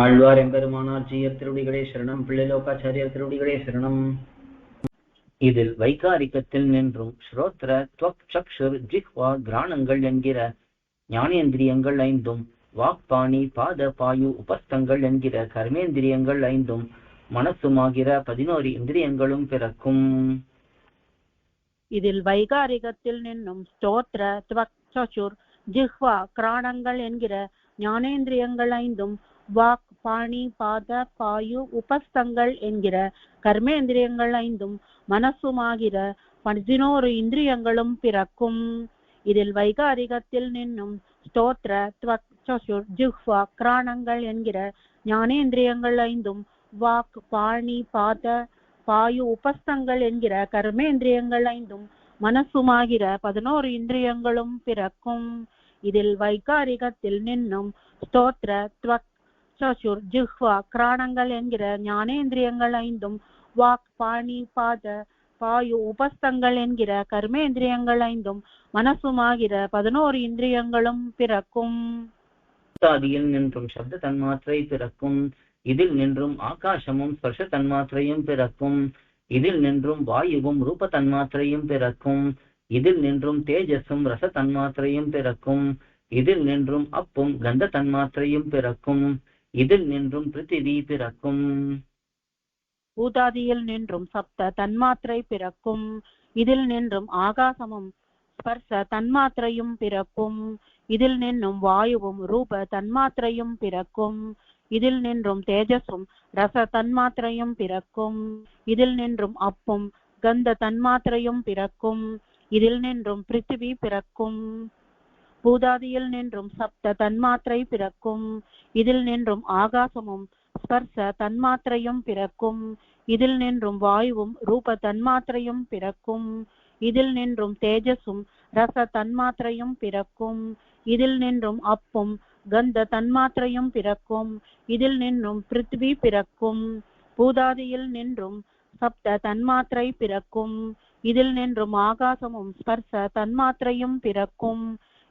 ஆழ்வார் எம்பெருமானார் ஜீயர் திருவடிகளே சரணம். பிள்ளைலோகாச்சாரியர் திருவடிகளே சரணம். இதில் வைகாரிக்கத்தில் நின்றும் ஸ்ரோத்ர துவக் சக்ஷுர் ஜிஹ்வா கிராணங்கள் என்கிற ஞானேந்திரியங்கள் ஐந்தும் வாக்பாணி பாத பாயு உபஸ்தங்கள் என்கிற கர்மேந்திரியங்கள் ஐந்தும் மனசுமாகிற பதினோரு இந்திரியங்களும் பிறக்கும். இதில் வைகாரிகத்தில் நின்னும் ஸ்தோத்ர துவக் சசுர் ஜிஹ்வா கிராணங்கள் என்கிற ஞானேந்திரியங்கள் ஐந்தும் வாக் பாணி பாத பாயு உபஸ்தங்கள் என்கிற கர்மேந்திரியங்கள் ஐந்தும் மனசுமாகிற பதினோரு இந்திரியங்களும் பிறக்கும். இதில் வைகாரிகத்தில் நின்னும் ஸ்தோத்ர ஜிஹ்வா கிராணங்கள் என்கிற ஞானேந்திரியங்கள் ஐந்தும் வாக் பாணி பாத பாயு உபஸ்தங்கள் என்கிற கர்மேந்திரியங்கள் ஐந்தும் மனசுமாகிற பதினோரு இந்திரியங்களும் பிறக்கும். இதில் வைகாரிகத்தில் நின்னும் ஸ்தோத்ர துவக் சசுர் ஜிஹ்வா கிராணங்கள் என்கிற ஞானேந்திரியங்கள் ஐந்தும் வாக் பாணி பாத பாயு உபஸ்தங்கள் என்கிற கர்மேந்திரியங்கள் ஐந்தும் மனசுமாகிற பதினோரு இந்திரியங்களும் பிறக்கும். ஆதியில் நின்றும் சப்த தன்மாத்திரை பிறக்கும். இதில் நின்றும் ஆகாசமும் ஸ்பர்ஷ தன்மாத்திரையும் பிறக்கும். இதில் நின்றும் வாயுவும் ரூப தன்மாத்திரையும் பிறக்கும். இதில் நின்றும் தேஜஸும் ரச தன்மாத்திரையும் பிறக்கும். இதில் நின்றும் அப்பும் கந்த தன்மாத்திரையும் பிறக்கும். இதில் நின்றும் பிருத்திவி பிறக்கும். பூதாதியில் நின்றும் சப்த தன்மாத்திரை பிறக்கும். இதில் நின்றும் ஆகாசமும் ஸ்பர்ச தன்மாத்திரையும் பிறக்கும். இதில் நின்றும் வாயுவும் ரூப தன்மாத்திரையும் பிறக்கும். இதில் நின்றும் தேஜஸும் ரச தன்மாத்திரையும் பிறக்கும். இதில் நின்றும் அப்பும் கந்த தன்மாத்திரையும் பிறக்கும். இதில் நின்றும் பிருத்திவி பிறக்கும். பூதாதியில் நின்றும் சப்த தன்மாத்திரை பிறக்கும். இதில் நின்றும் ஆகாசமும் ஸ்பர்ச தன்மாத்திரையும் பிறக்கும். இதில் நின்றும் வாயுவும் ரூப தன்மாத்திரையும் பிறக்கும். இதில் நின்றும் தேஜஸும் ரச தன்மாத்திரையும் பிறக்கும். இதில் நின்றும் அப்பும் கந்த தன்மாத்திரையும் பிறக்கும். இதில் நின்றும் பிருத்வி பிறக்கும். பூதாதியில் நின்றும் சப்த தன்மாத்திரை பிறக்கும். இதில் நின்றும் ஆகாசமும் ஸ்பர்ச தன்மாத்திரையும் பிறக்கும்.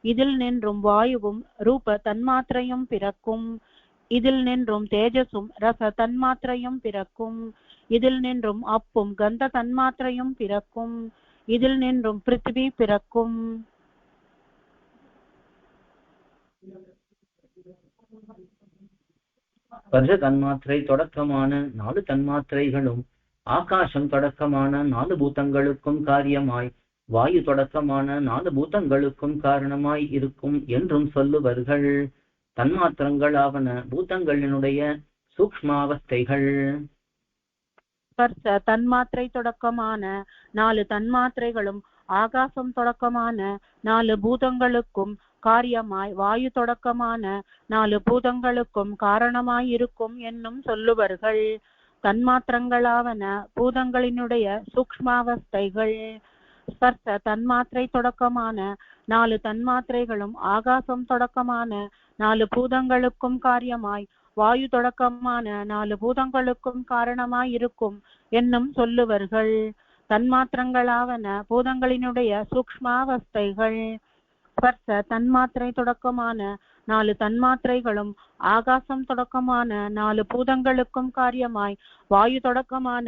இதில் நின்றும் வாயுவும் ரூப தன்மாத்திரையும் பிறக்கும். இதில் நின்றும் தேஜஸும் ரச தன்மாத்திரையும் பிறக்கும். இதில் நின்றும் அப்பும் கந்த தன்மாத்திரையும் பிறக்கும். இதில் நின்றும் பிருத்திவி பிறக்கும். வருஷ தன்மாத்திரை தொடக்கமான நாலு தன்மாத்திரைகளும் ஆகாசம் தொடக்கமான நாலு பூத்தங்களுக்கும் காரியமாய் வாயு தொடக்கமான நாலு பூதங்களுக்கும் காரணமாய் இருக்கும் என்றும் சொல்லுவர்கள். தன்மாத்திரங்களாவன பூதங்களினுடைய சூக்மாவஸ்தைகள் தன்மாத்திரை தொடக்கமான நாலு தன்மாத்திரைகளும் ஆகாசம் தொடக்கமான நாலு பூதங்களுக்கும் காரியமாய் வாயு தொடக்கமான நாலு பூதங்களுக்கும் காரணமாய் இருக்கும் என்னும் சொல்லுவர்கள். தன்மாத்திரங்களாவன பூதங்களினுடைய சூக்மாவஸ்தைகள் ஸ்பர்ச தன்மாத்திரை தொடக்கமான நாலு தன்மாத்திரைகளும் ஆகாசம் தொடக்கமான நாலு பூதங்களுக்கும் காரியமாய் வாயு தொடக்கமான நாலு பூதங்களுக்கும் காரணமாய் இருக்கும் என்னும் சொல்லுவர்கள். தன்மாத்திரங்களாவன பூதங்களினுடைய சூக்மாவஸ்தைகள் ஸ்பர்ச தன்மாத்திரை தொடக்கமான நாலு தன்மாத்திரைகளும் ஆகாசம் தொடக்கமான நாலு பூதங்களுக்கும் காரியமாய் வாயு தொடக்கமான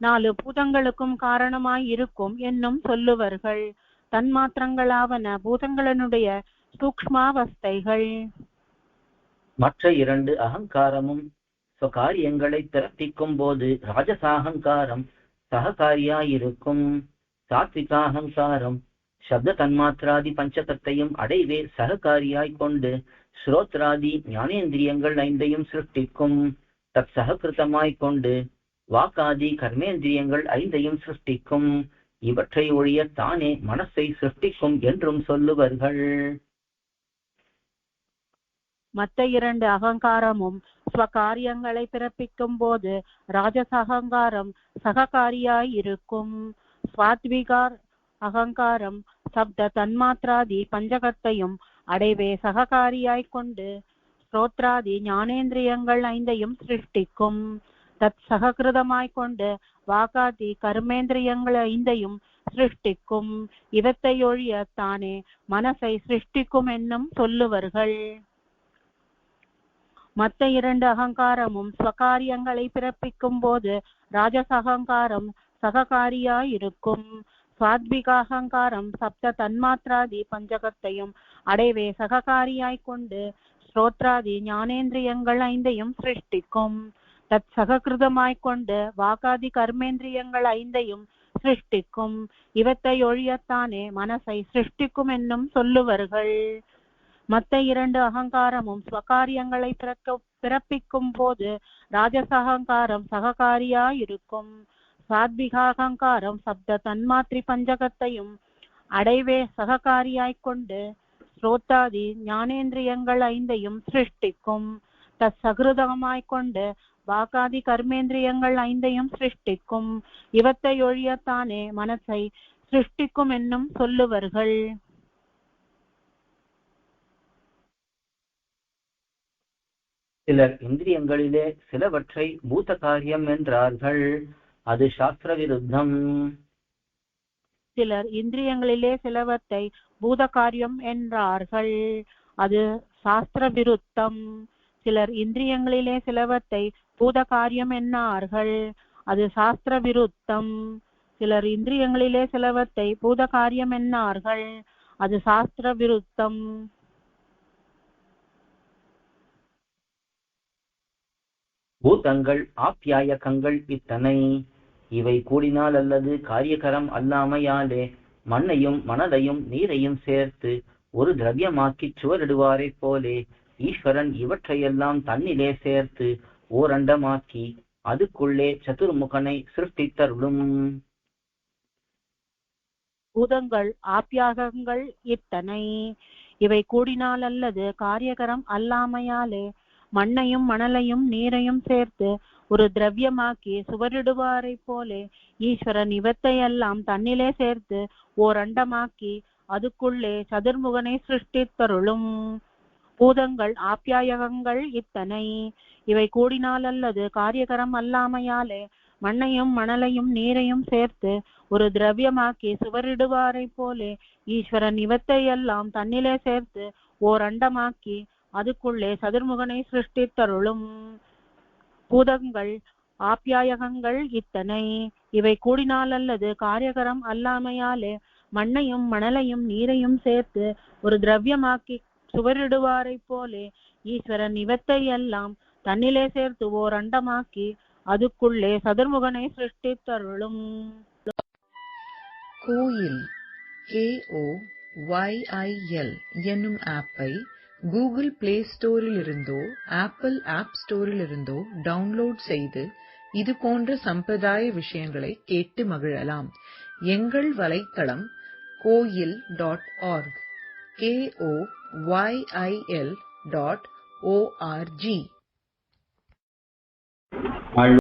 நாலு பூதங்களுக்கும் காரணமாய் இருக்கும் என்னும் சொல்லுவர்கள். தன்மாத்திரங்களாவன பூதங்களினுடைய சூக்மாவஸ்தைகள் மற்ற இரண்டு அகங்காரமும் காரியங்களை பிறப்பிக்கும் போது ராஜசாகங்காரம் சககாரியாயிருக்கும். சாத்விகாகங்காரம் சப்த தன்மாத்திராதி பஞ்சகத்தையும் அடைவே சககாரியாய் கொண்டு ஸ்ரோத்ராதி ஞானேந்திரியங்கள் ஐந்தையும் சிருஷ்டிக்கும். தத் சககிருத்தமாய் கொண்டு வாக்காதி கர்மேந்திரியங்கள் ஐந்தையும் சிருஷ்டிக்கும். இவற்றை ஒழிய தானே மனசை சிருஷ்டிக்கும் என்றும் சொல்லுவர்கள். மற்ற இரண்டு அகங்காரமும் ஸ்வகாரியங்களை பிறப்பிக்கும் போது ராஜசகங்காரம் சககாரியாய் இருக்கும் சுவாத்விகார் அகங்காரம் சப்த தன்மாத்ராதி பஞ்சகத்தையும் அடைவே சககாரியாய் கொண்டு ஸ்ரோத்ராதி ஞானேந்திரியங்கள் ஐந்தையும் சிருஷ்டிக்கும். தத் சககிருதமாய் கொண்டு வாகாதி கர்மேந்திரியங்கள் ஐந்தையும் சிருஷ்டிக்கும். இவத்தை ஒழிய தானே மனசை சிருஷ்டிக்கும் என்னும் சொல்லுவர்கள். மத்த இரண்டு அகங்காரமும் ஸ்வகாரியங்களை பிறப்பிக்கும் போது ராஜச அகங்காரம் சககாரியாயிருக்கும். சாத்விக அகங்காரம் சப்த தன்மாத்ராதி பஞ்சகத்தையும் அடைவே சககாரியாய்க் கொண்டு ஸ்ரோத்ராதி ஞானேந்திரியங்கள் ஐந்தையும் சிருஷ்டிக்கும். தத் சககிருதமாய்க் கொண்டு வாக்காதி கர்மேந்திரியங்கள் ஐந்தையும் சிருஷ்டிக்கும். இவத்தை ஒழியத்தானே மனசை சிருஷ்டிக்கும் என்னும் சொல்லுவர்கள். மத்த இரண்டு அகங்காரமும் ஸ்வகாரியங்களை பிறக்க பிறப்பிக்கும் போது ராஜச அகங்காரம் சககாரியாயிருக்கும். சாத்விக அகங்காரம் சப்த தன்மாத்ரி பஞ்சகத்தையும் அடைவே சககாரியாய்க் கொண்டு ஸ்ரோத்தாதி ஞானேந்திரியங்கள் ஐந்தையும் சிருஷ்டிக்கும். தற்சகிருதமாய்க் கொண்டு வாக்காதி கர்மேந்திரியங்கள் ஐந்தையும் சிருஷ்டிக்கும் இவத்தை ஒழியத்தானே மனசை சிருஷ்டிக்கும் என்னும் சொல்லுவர்கள் சிலர் இந்திரியங்களிலே சிலவற்றை பூத காரியம் என்றார்கள். அது சாஸ்திர விருத்தம் சிலர் இந்திரியங்களிலே சிலவற்றை பூத காரியம் என்றார்கள். அது சாஸ்திர விருத்தம் சிலர் இந்திரியங்களிலே சிலவற்றை பூத காரியம் என்னார்கள்? அது சாஸ்திர விருத்தம். சிலர் இந்திரியங்களிலே சிலவற்றை பூத காரியம் என்னார்கள்? அது சாஸ்திர விருத்தம். பூதங்கள் ஆப்யாயகங்கள் இத்தனை. இவை கூடினால் அல்லது காரியகரம் அல்லாமையாலே மண்ணையும் மணலையும் நீரையும் சேர்த்து ஒரு திரவியமாக்கி சுவரிடுவாரைப் போலே ஈஸ்வரன் இவற்றையெல்லாம் தன்னிலே சேர்த்து ஓரண்டமாக்கி அதுக்குள்ளே சதுர்முகனை சிருஷ்டித்தருளும். பூதங்கள் ஆப்யாகங்கள் இத்தனை. இவை கூடினால் அல்லது காரியகரம் அல்லாமையாலே மண்ணையும் மணலையும் நீரையும் சேர்த்து ஒரு திரவியமாக்கி சுவரிடுவாரைப் போலே ஈஸ்வரன் இவத்தையெல்லாம் தன்னிலே சேர்த்து ஓர் அண்டமாக்கி அதுக்குள்ளே சதுர்முகனை சிருஷ்டித்தருளும். பூதங்கள் ஆப்யாயகங்கள் இத்தனை. இவை கூடினால் அல்லது காரியகரம் அல்லாமையாலே மண்ணையும் மணலையும் நீரையும் சேர்த்து ஒரு திரவியமாக்கி சுவரிடுவாரைப் போலே ஈஸ்வரன் இவத்தையெல்லாம் தன்னிலே சேர்த்து ஓர் அண்டமாக்கி அதுக்குள்ளே சதுர்முகனை சிருஷ்டித்தருளும். பூதங்கள் ஆப்யாயகங்கள் இத்தனை. இவை கூடினால் அல்லது காரியகரம் அல்லாமையாலே மண்ணையும் மணலையும் நீரையும் சேர்த்து ஒரு திரவியமாக்கி சுவரிடுவாரைப் போலே ஈஸ்வரன் இவத்தை எல்லாம் தன்னிலே சேர்த்து ஓர் அண்டமாக்கி அதுக்குள்ளே சதுர்முகனை சிருஷ்டித்தருளும். கோயில் கேஓ ஒய்ஐஎல் என்னும் ஆப்பை கூகுள் பிளே ஸ்டோரிலிருந்தோ ஆப்பிள் ஆப் ஸ்டோரிலிருந்தோ டவுன்லோட் செய்து இது போன்ற சம்பிரதாய விஷயங்களை கேட்டு மகிழலாம். எங்கள் வலைத்தளம் Koyil dot org KO YIL dot ORG